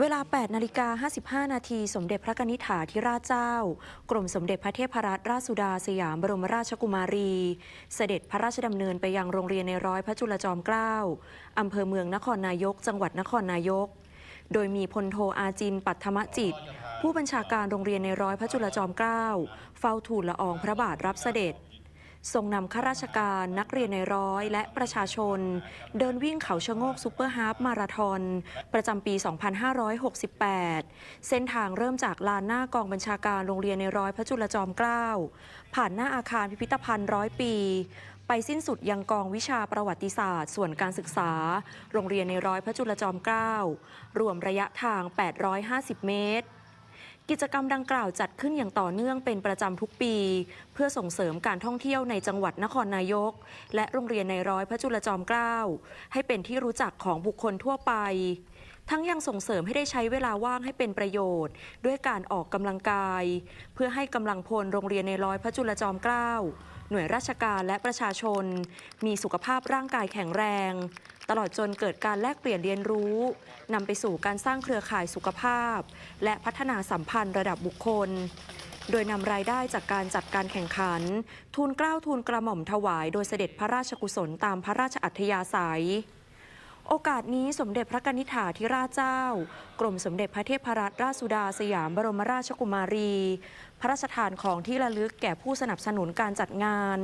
เวลา 8 นาฬิกา 55 นาที สมเด็จพระนิษฐาธิราชเจ้า กรมสมเด็จพระเทพรัตนราชสุดาสยามบรมราชกุมารี เสด็จพระราชดำเนินไปยังโรงเรียนในร้อยพระจุลจอมเกล้าอำเภอเมืองนครนายก จังหวัดนครนายก โดยมีพลโทอาจิน ปัทธมจิต ผู้บัญชาการโรงเรียนในร้อยพระจุลจอมเกล้าเฝ้าทูลละอองพระบาทรับเสด็จ ทรงนำข้าราชการนักเรียนในร้อย และประชาชน เดินวิ่งเขาชะโงกซูเปอร์ฮาล์ฟมาราธอนประจำปี 2568 เส้นทางเริ่มจากลานหน้ากองบัญชาการโรงเรียนในร้อยพระจุลจอมเกล้าผ่านหน้าอาคารพิพิธภัณฑ์ร้อยปี ไปสิ้นสุดยังกองวิชาประวัติศาสตร์ ส่วนการศึกษา โรงเรียนในร้อยพระจุลจอมเกล้ารวมระยะทาง 850 เมตร กิจกรรมดังกล่าวจัดขึ้นอย่างต่อเนื่องเป็นประจำทุกปี เพื่อส่งเสริมการท่องเที่ยวในจังหวัดนครนายก และโรงเรียนในร้อยพระจุลจอมเกล้าให้เป็นที่รู้จักของบุคคลทั่วไป ทั้งยังส่งเสริมให้ได้ใช้เวลาว่างให้เป็นประโยชน์ ด้วยการออกกำลังกาย เพื่อให้กำลังพลโรงเรียนในร้อยพระจุลจอมเกล้า หน่วยราชการและประชาชน มีสุขภาพร่างกายแข็งแรง ตลอดจนเกิดการแลกเปลี่ยนเรียนรู้นำไปสู่การสร้างเครือข่ายสุขภาพ และพัฒนาสัมพันธ์ระดับบุคคลโดยนำรายได้จากการจัดการแข่งขัน ทูลเกล้าทูลกระหม่อมถวายโดยเสด็จพระราชกุศลตามพระราชอัธยาศัย โอกาสนี้สมเด็จพระกนิษฐาธิราชเจ้า กรมสมเด็จพระเทพรัตนราชสุดาสยามบรมราชกุมารี พระราชทานของที่ระลึกแก่ผู้สนับสนุนการจัดงาน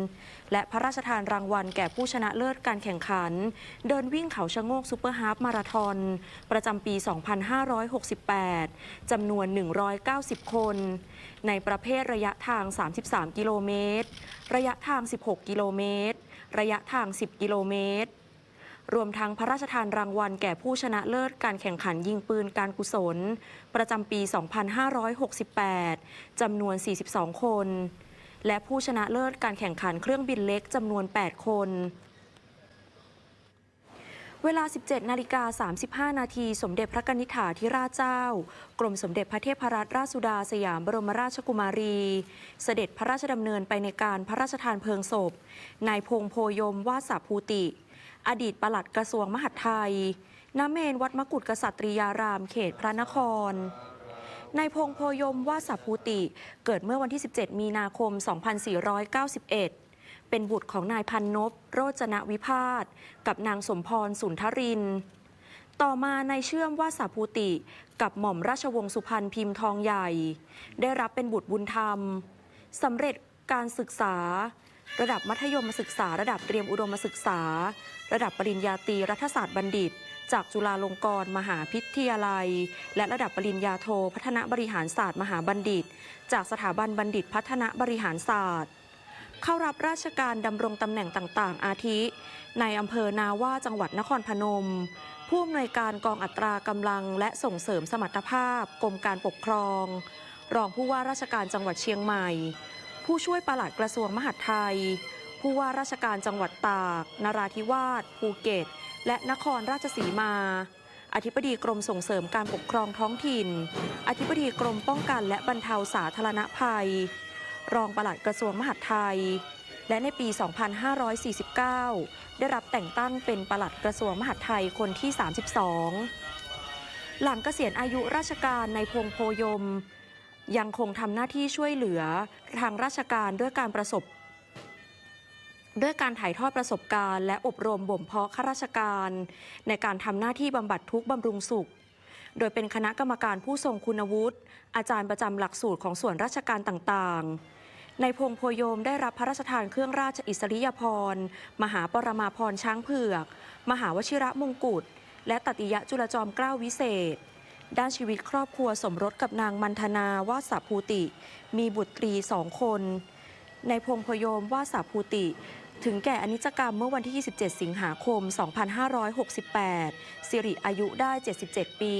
และพระราชทานรางวัลแก่ผู้ชนะเลิศการแข่งขัน เดินวิ่งเขาชะโงกซูเปอร์ฮาล์ฟมาราธอนประจำปี 2568 จำนวน 190 คน ในประเภทระยะทาง 33 กิโลเมตร ระยะทาง 16 กิโลเมตร ระยะทาง 10 กิโลเมตร รวมทั้งพระราชทานรางวัลแก่ผู้ชนะเลิศการแข่งขันยิงปืนการกุศล ประจำปี 2568 จำนวน 42 คน และผู้ชนะเลิศการแข่งขันเครื่องบินเล็กจำนวน 8 คนเวลา 17 นาฬิกา 35 นาที สมเด็จพระกนิษฐาธิราชเจ้า กรมสมเด็จพระเทพรัตนราชสุดาสยามบรมราชกุมารี เสด็จพระราชดำเนินไปในการพระราชทานเพลิงศพ นายพงโพยมวาสาภูติ อดีตปลัดกระทรวงมหาดไทยณเมนวัดมกุฎกษัตริยารามเขตพระนครนายพงโพยมวาสาภูติ เกิดเมื่อวันที่ 17 มีนาคม 2491 เป็นบุตรของนายพันนพโรจนวิพาทกับนางสมพรสุนทริน ต่อมานายเชื่อมวาสาภูติ กับหม่อมราชวงศ์สุพรรณพิมพ์ทองใหญ่ ได้รับเป็นบุตรบุญธรรมสำเร็จการศึกษา ระดับมัธยมศึกษา ระดับเตรียมอุดมศึกษา ระดับปริญญาตรีรัฐศาสตร์บัณฑิต จากจุฬาลงกรณ์มหาพิทยาลัย และระดับปริญญาโทพัฒนาบริหารศาสตร์มหาบัณฑิต จากสถาบันบัณฑิตพัฒนาบริหารศาสตร์ เข้ารับราชการดำรงตำแหน่งต่าง ๆ อาทิ ในอำเภอนาว่าจังหวัดนครพนม ผู้อำนวยการกองอัตรากำลัง และส่งเสริมสมรรถภาพกรมการปกครอง รองผู้ว่าราชการจังหวัดเชียงใหม่ ผู้ช่วยปลัดกระทรวงมหาดไทย ผู้ว่าราชการจังหวัดตาก นราธิวาส ภูเก็ต และนครราชสีมา อธิบดีกรมส่งเสริมการปกครองท้องถิ่น อธิบดีกรมป้องกันและบรรเทาสาธารณภัย รองปลัดกระทรวงมหาดไทย และในปี 2549 ได้รับแต่งตั้งเป็นปลัดกระทรวงมหาดไทยคนที่ 32หลังเกษียณอายุราชการในพงโพยม ยังคงทำหน้าที่ช่วยเหลือทางราชการด้วยการประสบ ด้วยการถ่ายทอดประสบการณ์ และอบรมบ่มเพาะข้าราชการ ในการทำหน้าที่บำบัดทุกข์บำรุงสุข โดยเป็นคณะกรรมการผู้ทรงคุณวุฒิอาจารย์ประจำหลักสูตรของส่วนราชการต่างๆ ในพงษ์โพยมได้รับพระราชทานเครื่องราชอิสริยาภรณ์มหาปรมาภรณ์ช้างเผือก มหาวชิระมงกุฎและตติยะจุลจอมเกล้าวิเศษ ด้านชีวิตครอบครัวสมรสกับนางมันธนาวาสาภูติ มีบุตรีสองคน ในพงพยมวาสาภูติ ถึงแก่อนิจกรรมเมื่อวันที่ 27 สิงหาคม 2568 สิริอายุได้ 77 ปี